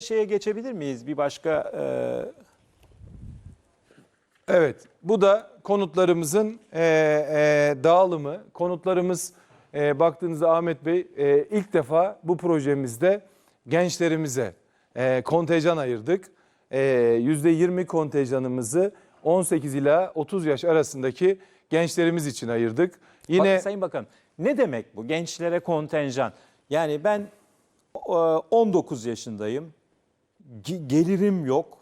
şeye geçebilir miyiz? Bir başka e, Evet, bu da konutlarımızın e, e, dağılımı. Konutlarımız e, baktığınızda Ahmet Bey e, ilk defa bu projemizde gençlerimize e, kontenjan ayırdık. E, %20 kontenjanımızı 18 ila 30 yaş arasındaki gençlerimiz için ayırdık. Yine Bak, Sayın Bakan ne demek bu gençlere kontenjan? Yani ben e, 19 yaşındayım. Ge- Gelirim yok.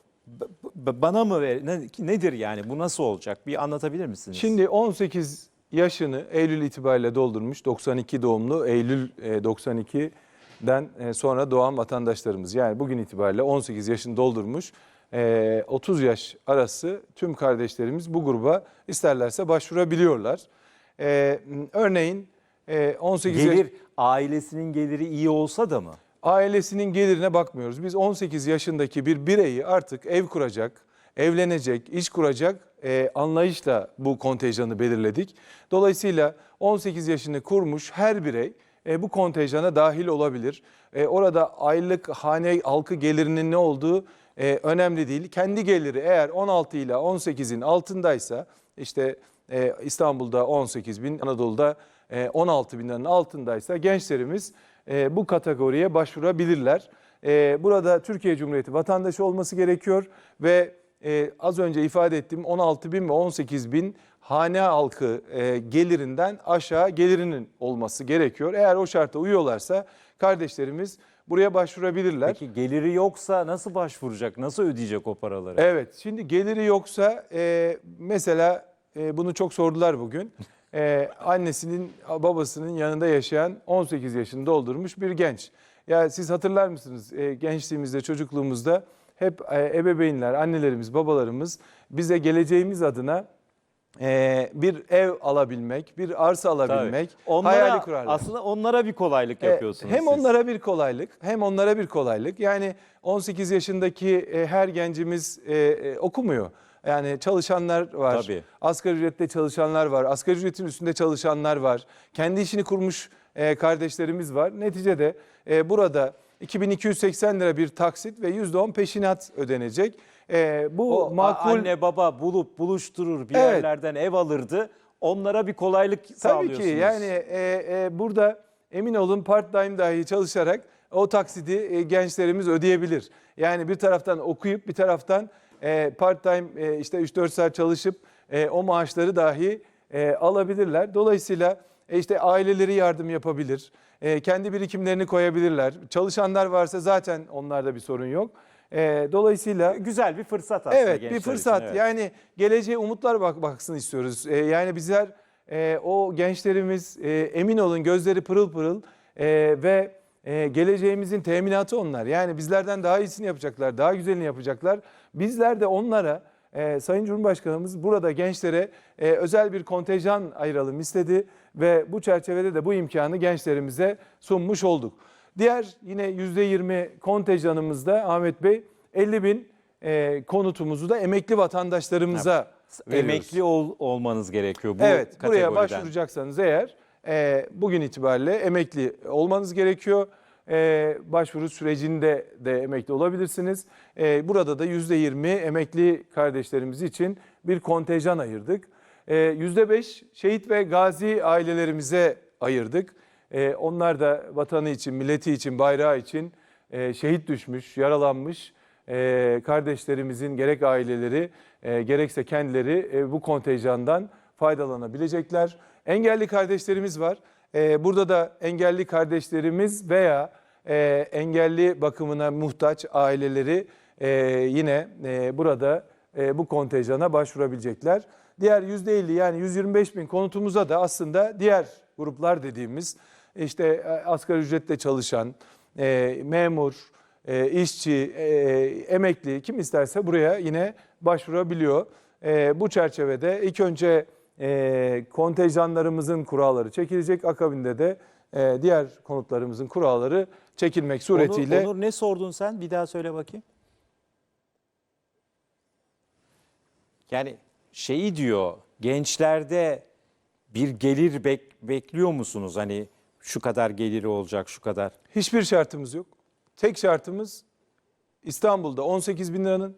Bana mı ver? ne- nedir yani? Bu nasıl olacak? Bir anlatabilir misiniz? Şimdi 18 yaşını Eylül itibariyle doldurmuş 92 doğumlu Eylül e, 92'den e, sonra doğan vatandaşlarımız yani bugün itibariyle 18 yaşını doldurmuş e, 30 yaş arası tüm kardeşlerimiz bu gruba isterlerse başvurabiliyorlar. E, Örneğin e, 18 yaş gelir ailesinin geliri iyi olsa da mı? Ailesinin gelirine bakmıyoruz. Biz 18 yaşındaki bir bireyi artık ev kuracak, evlenecek, iş kuracak e, anlayışla bu kontenjanı belirledik. Dolayısıyla 18 yaşını kurmuş her birey e, bu kontenjana dahil olabilir. E, orada aylık hane halkı gelirinin ne olduğu e, önemli değil. Kendi geliri eğer 16 ile 18'in altındaysa işte e, İstanbul'da 18 bin, Anadolu'da e, 16 binlerin altındaysa gençlerimiz e, bu kategoriye başvurabilirler. E, burada Türkiye Cumhuriyeti vatandaşı olması gerekiyor ve e, az önce ifade ettiğim 16 bin ve 18 bin hane halkı e, gelirinden aşağı gelirinin olması gerekiyor. Eğer o şarta uyuyorlarsa kardeşlerimiz buraya başvurabilirler. Peki geliri yoksa nasıl başvuracak? Nasıl ödeyecek o paraları? Evet, şimdi geliri yoksa e, mesela e, bunu çok sordular bugün. E, annesinin, babasının yanında yaşayan 18 yaşını doldurmuş bir genç. Ya siz hatırlar mısınız e, gençliğimizde, çocukluğumuzda hep e, ebeveynler, annelerimiz, babalarımız bize geleceğimiz adına e, bir ev alabilmek, bir arsa alabilmek Onlara, hayali kurarlar. aslında onlara bir kolaylık E, yapıyorsunuz Hem siz. onlara bir kolaylık, hem onlara bir kolaylık. Yani 18 yaşındaki e, her gencimiz e, e, okumuyor. Yani çalışanlar var. Tabii. Asgari ücrette çalışanlar var. Asgari ücretin üstünde çalışanlar var. Kendi işini kurmuş e, kardeşlerimiz var. Neticede e, burada 2280 lira bir taksit ve %10 peşinat ödenecek. E, bu O makul anne baba bulup buluşturur bir Evet. yerlerden ev alırdı. Onlara bir kolaylık Tabii sağlıyorsunuz. ki yani e, e, burada emin olun part time dahi çalışarak o taksidi e, gençlerimiz ödeyebilir. Yani bir taraftan okuyup bir taraftan e, part time e, işte 3-4 saat çalışıp e, o maaşları dahi e, alabilirler. Dolayısıyla e, işte aileleri yardım yapabilir. E, kendi birikimlerini koyabilirler. Çalışanlar varsa zaten onlarda bir sorun yok. E, dolayısıyla Güzel bir fırsat aslında Evet gençler bir fırsat. için, evet. Yani geleceğe umutlar bak baksın istiyoruz. Yani bizler e, o gençlerimiz e, emin olun gözleri pırıl pırıl e, ve e, geleceğimizin teminatı onlar. Yani bizlerden daha iyisini yapacaklar, daha güzelini yapacaklar. Bizler de onlara e, Sayın Cumhurbaşkanımız burada gençlere e, özel bir kontenjan ayıralım istedi ve bu çerçevede de bu imkanı gençlerimize sunmuş olduk. Diğer yine %20 kontenjanımızda Ahmet Bey 50 bin e, konutumuzu da emekli vatandaşlarımıza veriyoruz. Emekli ol, olmanız gerekiyor bu Evet buraya başvuracaksanız eğer e, bugün itibariyle emekli olmanız gerekiyor. E, başvuru sürecinde de emekli olabilirsiniz. E, burada da %20 emekli kardeşlerimiz için bir kontenjan ayırdık. E, %5 şehit ve gazi ailelerimize ayırdık. E, onlar da vatanı için, milleti için, bayrağı için e, şehit düşmüş, yaralanmış e, kardeşlerimizin gerek aileleri e, gerekse kendileri e, bu kontenjandan faydalanabilecekler. Engelli kardeşlerimiz var. E, burada da engelli kardeşlerimiz veya e, engelli bakımına muhtaç aileleri e, yine e, burada bu kontenjana başvurabilecekler. Diğer %50 yani 125 bin konutumuza da aslında diğer gruplar dediğimiz işte asgari ücretle çalışan, memur, işçi, emekli kim isterse buraya yine başvurabiliyor. Bu çerçevede ilk önce e, kontenjanlarımızın kuralları çekilecek. Akabinde de e, diğer konutlarımızın kuralları çekilmek suretiyle. Onur, Onur ne sordun sen? Bir daha söyle bakayım. Yani şeyi diyor gençlerde bir gelir bek- bekliyor musunuz? Hani şu kadar geliri olacak şu kadar. Hiçbir şartımız yok. Tek şartımız İstanbul'da 18 bin liranın,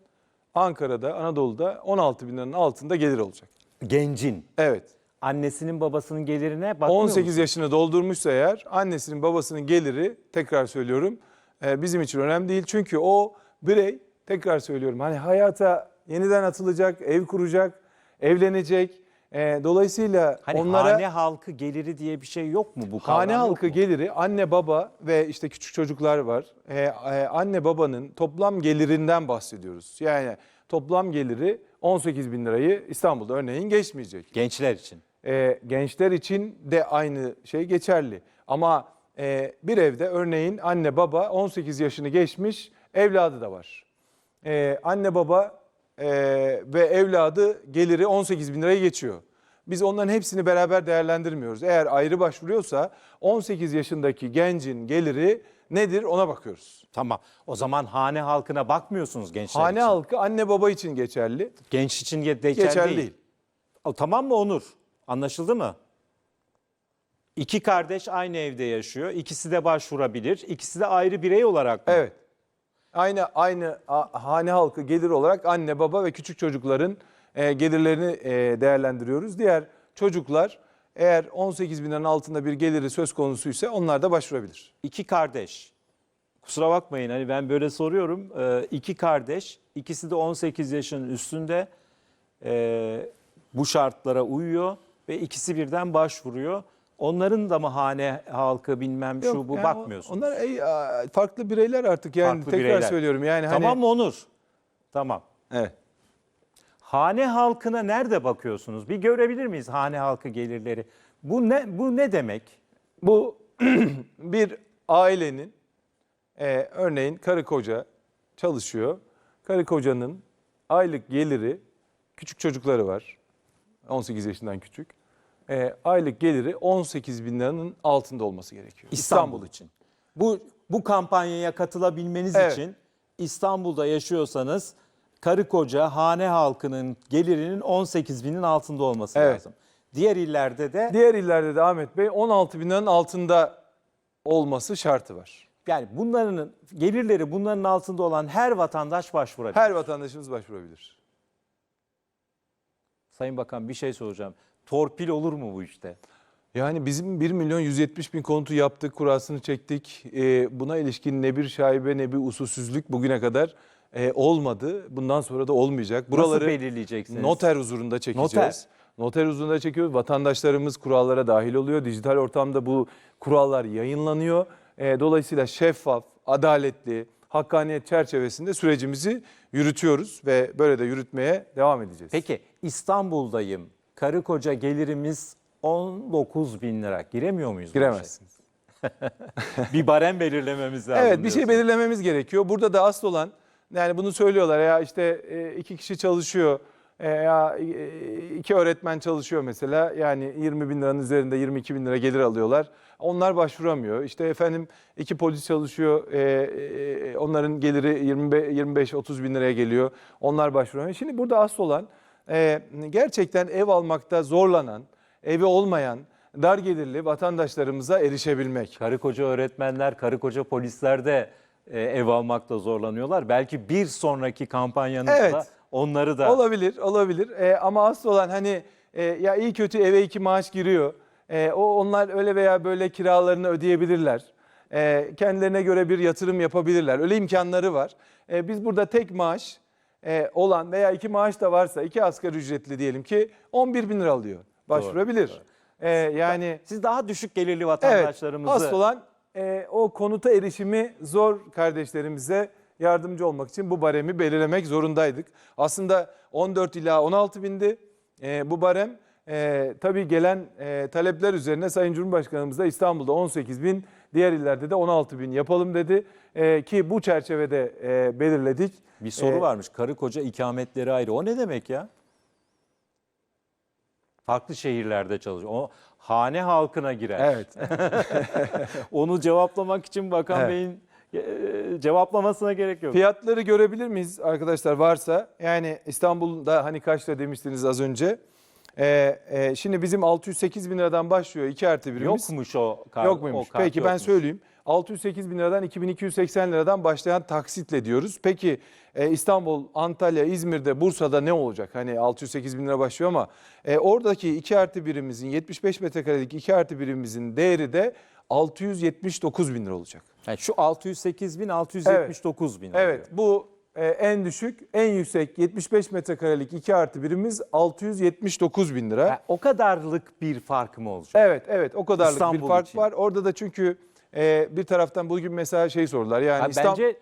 Ankara'da, Anadolu'da 16 bin liranın altında gelir olacak. Gencin. Evet. Annesinin babasının gelirine bakmıyor 18 musun? yaşını doldurmuşsa eğer annesinin babasının geliri tekrar söylüyorum e, bizim için önemli değil. Çünkü o birey tekrar söylüyorum hani hayata yeniden atılacak, ev kuracak, evlenecek. E, dolayısıyla Hani onlara hane halkı geliri diye bir şey yok mu bu kavram hane yok halkı mu? geliri anne baba ve işte küçük çocuklar var. E, anne babanın toplam gelirinden bahsediyoruz. Yani toplam geliri 18 bin lirayı İstanbul'da örneğin geçmeyecek. Gençler için. E, gençler için de aynı şey geçerli. Ama e, bir evde örneğin anne baba 18 yaşını geçmiş evladı da var. E, anne baba e, ve evladı geliri 18 bin lirayı geçiyor. Biz onların hepsini beraber değerlendirmiyoruz. Eğer ayrı başvuruyorsa 18 yaşındaki gencin geliri nedir ona bakıyoruz. Tamam. O zaman hane halkına bakmıyorsunuz gençler Hane için. halkı anne baba için geçerli. Genç için geçerli, Geçerli değil. değil. O, tamam mı Onur? Anlaşıldı mı? İki kardeş aynı evde yaşıyor. İkisi de başvurabilir. İkisi de ayrı birey olarak mı? Evet. Aynı aynı a- hane halkı gelir olarak anne baba ve küçük çocukların e, gelirlerini e, değerlendiriyoruz. Diğer çocuklar eğer 18 bin liranın altında bir geliri söz konusuysa onlar da başvurabilir. İki kardeş. Kusura bakmayın hani ben böyle soruyorum. Ee, iki kardeş, ikisi de 18 yaşının üstünde Ee, bu şartlara uyuyor ve ikisi birden başvuruyor. Onların da mı hane halkı bilmem şu Yok, bu yani bakmıyorsunuz. Onlar ey, farklı bireyler artık yani Farklı tekrar bireyler. söylüyorum yani hani Tamam mı Onur? Tamam. Evet. Hane halkına nerede bakıyorsunuz? Bir görebilir miyiz hane halkı gelirleri? Bu ne bu ne demek? Bu bir ailenin e, örneğin karı koca çalışıyor. Karı kocanın aylık geliri küçük çocukları var. 18 yaşından küçük. E, aylık geliri 18 bin liranın altında olması gerekiyor. İstanbul için. Bu bu kampanyaya katılabilmeniz Evet. için İstanbul'da yaşıyorsanız karı koca hane halkının gelirinin 18 binin altında olması Evet. lazım. Diğer illerde de Diğer illerde de Ahmet Bey 16 bin liranın altında olması şartı var. yani bunların gelirleri bunların altında olan her vatandaş başvurabilir. Her vatandaşımız başvurabilir. Sayın Bakan bir şey soracağım. Torpil olur mu bu işte? Yani bizim 1 milyon 170 bin konutu yaptık, kurasını çektik. Ee, buna ilişkin ne bir şaibe ne bir usulsüzlük bugüne kadar e, olmadı. Bundan sonra da olmayacak. Nasıl belirleyeceksiniz? Noter huzurunda çekeceğiz. Noter. huzurunda çekiyoruz. Vatandaşlarımız kurallara dahil oluyor. Dijital ortamda bu kurallar yayınlanıyor. Ee, dolayısıyla şeffaf, adaletli, hakkaniyet çerçevesinde sürecimizi yürütüyoruz ve böyle de yürütmeye devam edeceğiz. Peki İstanbul'dayım. Karı koca gelirimiz 19 bin lira. Giremiyor muyuz? bu işe? Giremezsiniz. bir barem belirlememiz lazım. Evet bir şey diyorsun. belirlememiz gerekiyor. Burada da asıl olan yani bunu söylüyorlar ya işte e, iki kişi çalışıyor e, ya e, iki öğretmen çalışıyor mesela yani 20 bin liranın üzerinde 22 bin lira gelir alıyorlar. Onlar başvuramıyor. İşte efendim iki polis çalışıyor onların geliri 25-30 bin liraya geliyor. Onlar başvuramıyor. Şimdi burada asıl olan gerçekten ev almakta zorlanan, evi olmayan, dar gelirli vatandaşlarımıza erişebilmek. Karı koca öğretmenler, karı koca polisler de ev almakta zorlanıyorlar. Belki bir sonraki kampanyanızda Evet. onları da Olabilir, olabilir. Ee, ama asıl olan hani e, ya iyi kötü eve iki maaş giriyor. Ee, o onlar öyle veya böyle kiralarını ödeyebilirler. Ee, kendilerine göre bir yatırım yapabilirler. Öyle imkanları var. Ee, biz burada tek maaş e, olan veya iki maaş da varsa iki asgari ücretli diyelim ki 11 bin lira alıyor. Başvurabilir. doğru. Ee, yani siz daha düşük gelirli evet vatandaşlarımızı asıl olan e, o konuta erişimi zor kardeşlerimize yardımcı olmak için bu baremi belirlemek zorundaydık. Aslında 14 ila 16 bindi e, bu barem. E, tabii gelen e, talepler üzerine Sayın Cumhurbaşkanımız da İstanbul'da 18 bin, diğer illerde de 16 bin yapalım dedi. E, ki bu çerçevede e, belirledik. bir soru E, varmış. Karı koca ikametleri ayrı. O ne demek ya? Farklı şehirlerde çalışıyor. O hane halkına girer. Evet. Onu cevaplamak için Bakan Evet. Bey'in e, cevaplamasına gerek yok. Fiyatları görebilir miyiz arkadaşlar varsa? Yani İstanbul'da hani kaçta demiştiniz az önce. Ee, e, şimdi bizim 608 bin liradan başlıyor 2 artı birimiz. Yokmuş o kar, Yok muymuş? o kart Peki ben yokmuş. söyleyeyim. 608 bin liradan 2280 liradan başlayan taksitle diyoruz. Peki e, İstanbul, Antalya, İzmir'de, Bursa'da ne olacak? Hani 608 bin lira başlıyor ama e, oradaki 2 artı birimimizin 75 metrekarelik 2 artı birimimizin değeri de 679 bin lira olacak. Yani şu 608 bin 679 bin. Evet bu e, en düşük, en yüksek 75 metrekarelik 2 artı birimiz 679 bin lira. Yani o kadarlık bir fark mı olacak? Evet evet o kadarlık İstanbul bir fark için. var. Orada da çünkü e, bir taraftan bugün mesela şey sordular. Yani Ha, İstanbul Bence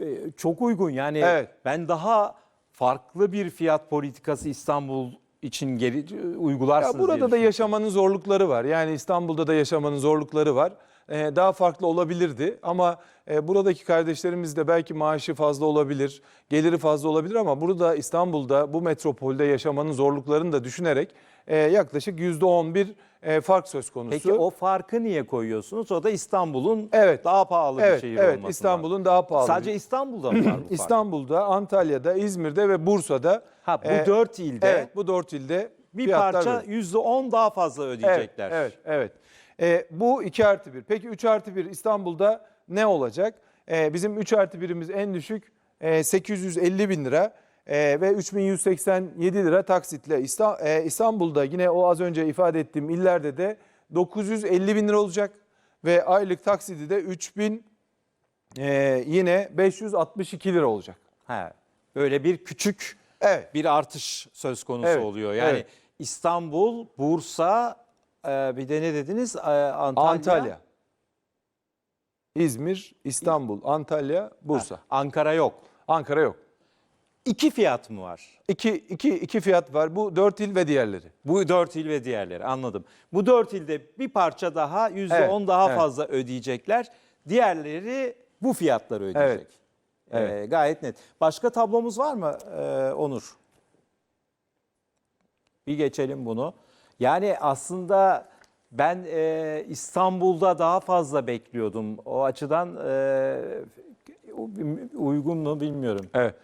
e, çok uygun. Yani Evet. ben daha farklı bir fiyat politikası İstanbul için geri uygularsınız ya burada da yaşamanın zorlukları var. Yani İstanbul'da da yaşamanın zorlukları var. E, daha farklı olabilirdi ama e, buradaki kardeşlerimiz de belki maaşı fazla olabilir, geliri fazla olabilir ama burada İstanbul'da bu metropolde yaşamanın zorluklarını da düşünerek e, yaklaşık %11 e, fark söz konusu. Peki o farkı niye koyuyorsunuz? O da İstanbul'un Evet. daha pahalı bir evet, şehir evet, olması. İstanbul'un daha pahalı. Sadece İstanbul'da mı var bu fark? İstanbul'da, Antalya'da, İzmir'de ve Bursa'da Ha bu e, ilde Evet, bu dört ilde bir parça böyle. yüzde on daha fazla ödeyecekler. Evet, evet. evet. E, bu 2 artı 1. Peki 3 artı 1 İstanbul'da ne olacak? E, bizim 3 artı 1'imiz en düşük e, 850 bin lira e, ve 3187 lira taksitle. E, İstanbul'da yine o az önce ifade ettiğim illerde de 950 bin lira olacak ve aylık taksidi de 3000 e, yine 562 lira olacak. Ha, böyle bir küçük Evet. bir artış söz konusu Evet, oluyor. Yani evet. İstanbul, Bursa, e, bir de ne dediniz? E, Antalya. Antalya. İzmir, İstanbul, Antalya, Bursa. Ankara yok. Ankara yok. İki fiyat mı var? İki, iki, iki fiyat var. Bu dört il ve diğerleri. Bu dört il ve diğerleri anladım. Bu dört ilde bir parça daha yüzde Evet, on daha evet. fazla ödeyecekler. Diğerleri bu fiyatları ödeyecek. Evet, Ee, gayet net. Başka tablomuz var mı ee, Onur? Bir geçelim bunu. Yani aslında ben e, İstanbul'da daha fazla bekliyordum. O açıdan e, uygun mu bilmiyorum. Evet.